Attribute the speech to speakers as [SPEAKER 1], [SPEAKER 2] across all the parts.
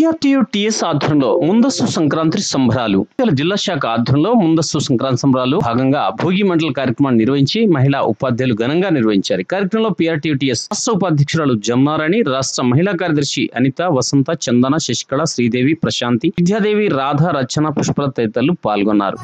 [SPEAKER 1] సిఆర్టీయు TS ఆధ్వర్యంలో ముందస్తు సంక్రాంతి సంబరాలు. జిల్లా శాఖ ఆధ్వర్యంలో ముందస్తు సంక్రాంతి సంబరాలు భాగంగా భోగి మండల కార్యక్రమాన్ని నిర్వహించి మహిళా ఉపాధ్యాయులు ఘనంగా నిర్వహించారు. కార్యక్రమంలో పిఆర్టీయు టీఎస్ రాష్ట్ర ఉపాధ్యక్షురాలు జమ్మారాణి రాష్ట్ర మహిళా కార్యదర్శి అనిత వసంత చందన శశికళ శ్రీదేవి ప్రశాంతి విద్యాదేవి రాధ రచన పుష్పల తదితరులు పాల్గొన్నారు.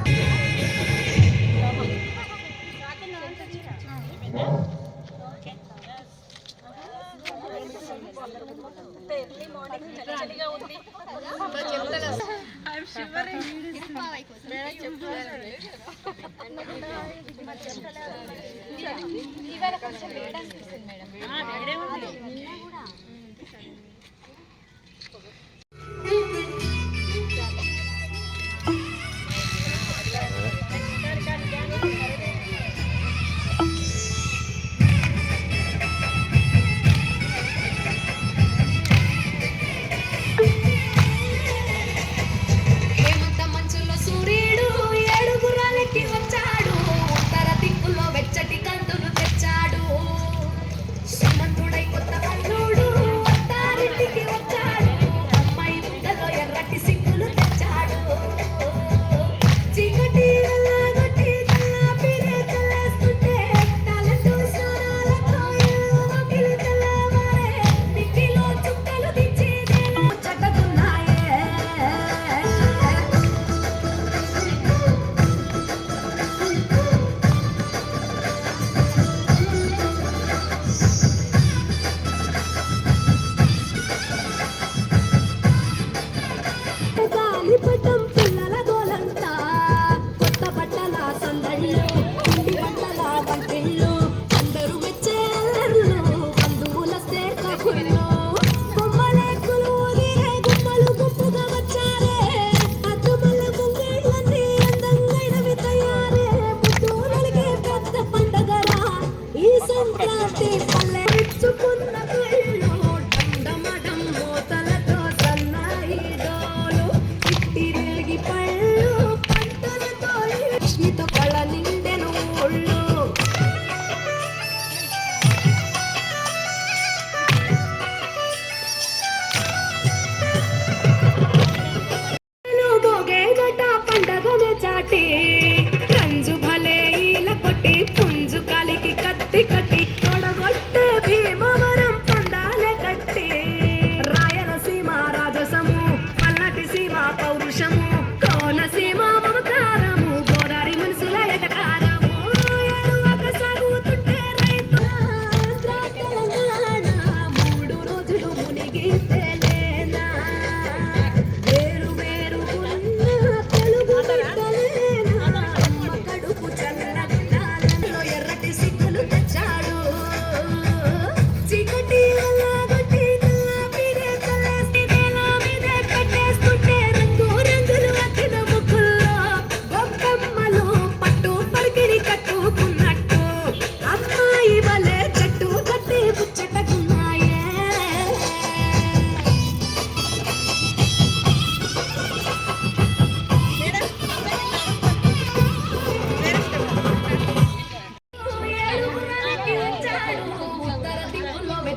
[SPEAKER 2] ఇవాళ కొంచెం వేడి అనిపిస్తుంది మేడం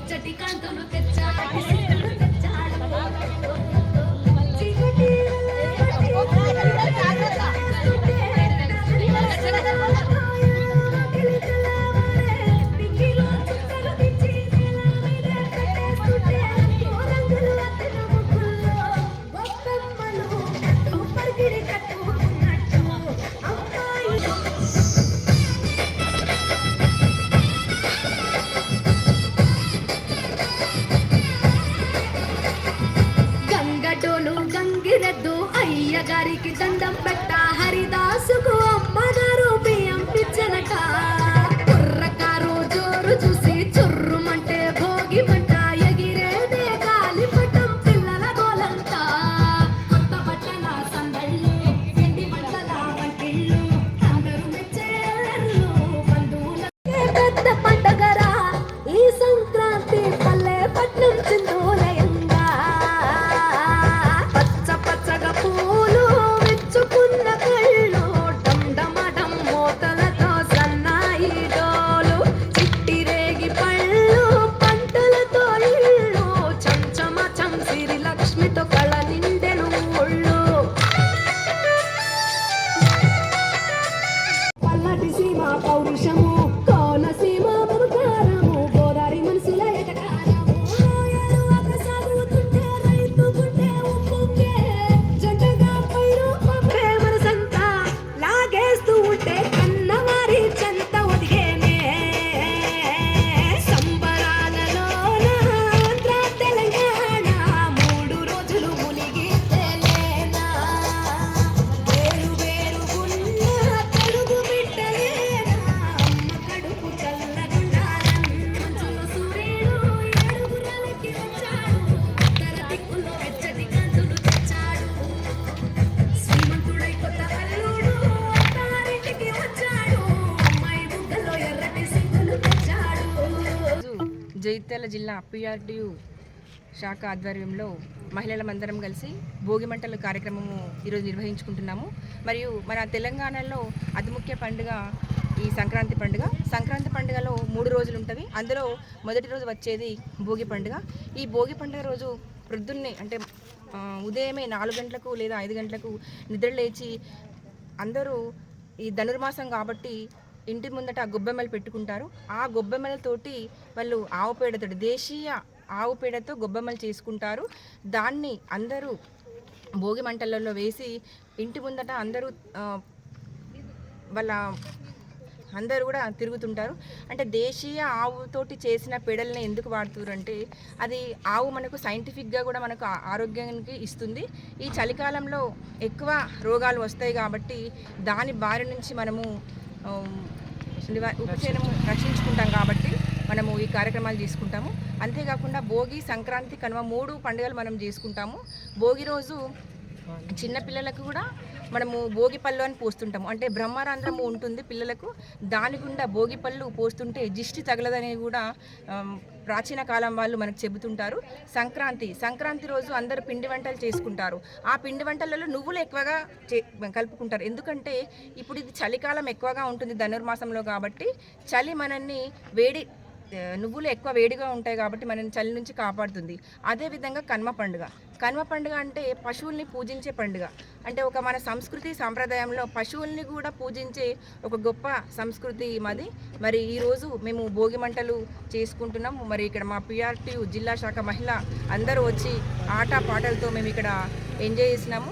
[SPEAKER 2] चटी कांतनु त्याच्या
[SPEAKER 3] జగిత్యాల జిల్లా పిఆర్టీయు శాఖ ఆధ్వర్యంలో మహిళలమందరం కలిసి భోగి మంటల కార్యక్రమము ఈరోజు నిర్వహించుకుంటున్నాము. మరియు మన తెలంగాణలో అతి ముఖ్య పండుగ ఈ సంక్రాంతి పండుగ. సంక్రాంతి పండుగలో మూడు రోజులు ఉంటుంది అందులో మొదటి రోజు వచ్చేది భోగి పండుగ. ఈ భోగి పండుగ రోజు ప్రొద్దున్నే అంటే ఉదయమే నాలుగు గంటలకు లేదా ఐదు గంటలకు నిద్ర లేచి అందరూ ఈ ధనుర్మాసం కాబట్టి ఇంటి ముందట గొబ్బెమ్మలు పెట్టుకుంటారు. ఆ గొబ్బెమ్మలతోటి వాళ్ళు ఆవు పేడతోటి దేశీయ ఆవు పేడతో గొబ్బెమ్మలు చేసుకుంటారు. దాన్ని అందరూ భోగి మంటలలో వేసి ఇంటి ముందట అందరూ వాళ్ళ అందరూ కూడా తిరుగుతుంటారు. అంటే దేశీయ ఆవుతోటి చేసిన పెడల్ని ఎందుకు వాడుతున్నారు అంటే అది ఆవు మనకు సైంటిఫిక్గా కూడా మనకు ఆరోగ్యానికి ఇస్తుంది. ఈ చలికాలంలో ఎక్కువ రోగాలు వస్తాయి కాబట్టి దాని బారి నుంచి మనము ఉపశమనం రక్షించుకుంటాం కాబట్టి మనము ఈ కార్యక్రమాలు చేసుకుంటాము. అంతేకాకుండా భోగి సంక్రాంతి కనుమ మూడు పండుగలు మనం చేసుకుంటాము. భోగి రోజు చిన్నపిల్లలకు కూడా మనము భోగి పళ్ళు అని పోస్తుంటాము. అంటే బ్రహ్మరంధ్రము ఉంటుంది పిల్లలకు. దాని గుండా భోగి పళ్ళు పోస్తుంటే దిష్టి తగలదని కూడా ప్రాచీన కాలం వాళ్ళు మనకు చెబుతుంటారు. సంక్రాంతి సంక్రాంతి రోజు అందరూ పిండి వంటలు చేసుకుంటారు. ఆ పిండి వంటలలో నువ్వులు ఎక్కువగా చే కలుపుకుంటారు. ఎందుకంటే ఇప్పుడు ఇది చలికాలం ఎక్కువగా ఉంటుంది ధనుర్మాసంలో కాబట్టి చలి మనల్ని వేడి నువ్వులు ఎక్కువ వేడిగా ఉంటాయి కాబట్టి మనని చలి నుంచి కాపాడుతుంది. అదేవిధంగా కన్మ పండుగ. కనుమ పండుగ అంటే పశువుల్ని పూజించే పండుగ. అంటే ఒక మన సంస్కృతి సాంప్రదాయంలో పశువుల్ని కూడా పూజించే ఒక గొప్ప సంస్కృతి మాది. మరి ఈరోజు మేము భోగి మంటలు చేసుకుంటున్నాం మరి ఇక్కడ మా పిఆర్టీ జిల్లా శాఖ మహిళ అందరూ వచ్చి ఆట పాటలతో మేము ఇక్కడ ఎంజాయ్ చేసినాము.